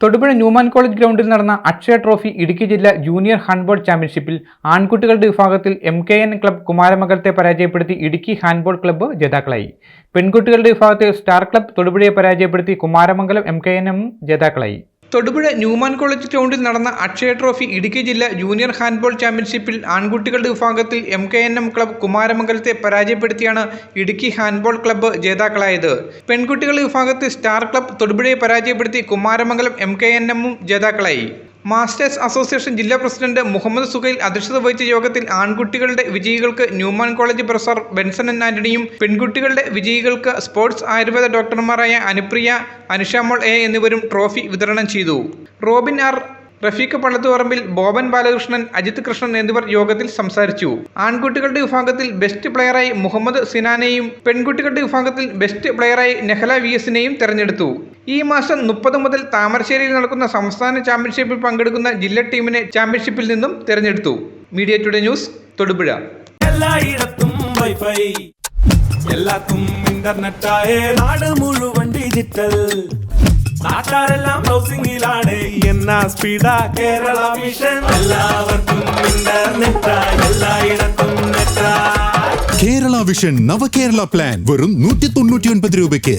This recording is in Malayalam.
തൊടുപുഴ ന്യൂമാൻ കോളേജ് ഗ്രൗണ്ടിൽ നടന്ന അക്ഷയ ട്രോഫി ഇടുക്കി ജില്ലാ ജൂനിയർ ഹാൻഡ്ബോൾ ചാമ്പ്യൻഷിപ്പിൽ ആൺകുട്ടികളുടെ വിഭാഗത്തിൽ എം കെ എൻ ക്ലബ് കുമാരമംഗലത്തെ പരാജയപ്പെടുത്തി ഇടുക്കി ഹാൻഡ്ബോൾ ക്ലബ്ബ് ജേതാക്കളായി. പെൺകുട്ടികളുടെ വിഭാഗത്തിൽ സ്റ്റാർ ക്ലബ് തൊടുപുഴയെ പരാജയപ്പെടുത്തി Kumaramangalam M K N M ജേതാക്കളായി. തൊടുപുഴ ന്യൂമാൻ കോളേജ് ഗ്രൗണ്ടിൽ നടന്ന അക്ഷയ ട്രോഫി ഇടുക്കി ജില്ലാ ജൂനിയർ ഹാൻഡ്ബോൾ ചാമ്പ്യൻഷിപ്പിൽ ആൺകുട്ടികളുടെ വിഭാഗത്തിൽ M K N M club കുമാരമംഗലത്തെ പരാജയപ്പെടുത്തിയാണ് ഇടുക്കി ഹാൻഡ്ബോൾ ക്ലബ്ബ് ജേതാക്കളായത്. പെൺകുട്ടികളുടെ വിഭാഗത്തിൽ സ്റ്റാർ ക്ലബ് തൊടുപുഴയെ പരാജയപ്പെടുത്തി കുമാരമംഗലം എം കെ എൻ എമ്മും ജേതാക്കളായി. മാസ്റ്റേഴ്സ് അസോസിയേഷൻ ജില്ലാ പ്രസിഡന്റ് മുഹമ്മദ് സുഹൈൽ അധ്യക്ഷത വഹിച്ച യോഗത്തിൽ ആൺകുട്ടികളുടെ വിജയികൾക്ക് Newman college professor Benson N ആന്റണിയും പെൺകുട്ടികളുടെ വിജയികൾക്ക് സ്പോർട്സ് ആയുർവേദ ഡോക്ടർമാരായ അനുപ്രിയ അനുഷാമോൾ എ എന്നിവരും ട്രോഫി വിതരണം ചെയ്തു. Robin R. റഫീഖ് പള്ളത്തുപറമ്പിൽ ബോബൻ ബാലകൃഷ്ണൻ അജിത് കൃഷ്ണൻ എന്നിവർ യോഗത്തിൽ സംസാരിച്ചു. ആൺകുട്ടികളുടെ വിഭാഗത്തിൽ ബെസ്റ്റ് പ്ലെയറായി മുഹമ്മദ് സിനാനെയും പെൺകുട്ടികളുടെ വിഭാഗത്തിൽ ബെസ്റ്റ് പ്ലെയറായി നെഹല വി എസിനെയും തെരഞ്ഞെടുത്തു. ഈ മാസം മുപ്പത് മുതൽ താമരശ്ശേരിയിൽ നടക്കുന്ന സംസ്ഥാന ചാമ്പ്യൻഷിപ്പിൽ പങ്കെടുക്കുന്ന ജില്ലാ ടീമിനെ ചാമ്പ്യൻഷിപ്പിൽ നിന്നും തിരഞ്ഞെടുത്തു. Media today news Thodupuzha. എല്ലായിടത്തും വൈഫൈ എല്ലാത്തും നാട് മുഴുവൻ ഡിജിറ്റൽ. നാട്ടാരെല്ലാം ബ്രൗസിംഗിലാണ് എന്നാ സ്പീഡാ കേരള മിഷൻ. എല്ലാവർക്കും ഇന്റർനെറ്റാ എല്ലായിടത്തും നെറ്റാ. കേരള വിഷൻ നവകേരള പ്ലാൻ വെറും നൂറ്റി തൊണ്ണൂറ്റി ഒൻപത് രൂപയ്ക്ക്.